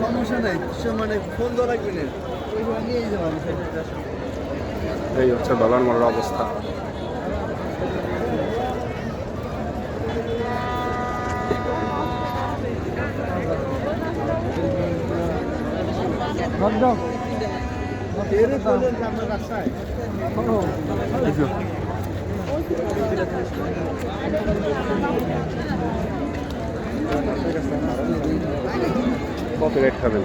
সমস্যা নাই সে মানে ফোন ধরা কিনে ওইভাবে নিয়ে যাব এই হচ্ছে দলান মোড়ের অবস্থা। রাস্তায়। কত রেট খাবেন।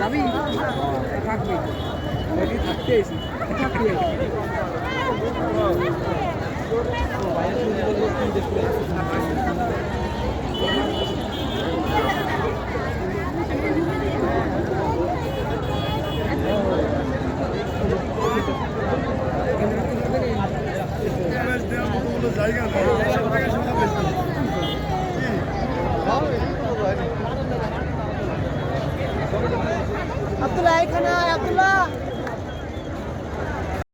যাবি থাকবি। থাকতে এসি আব্দুল্লাহ এখানে আয় আব্দুল্লাহ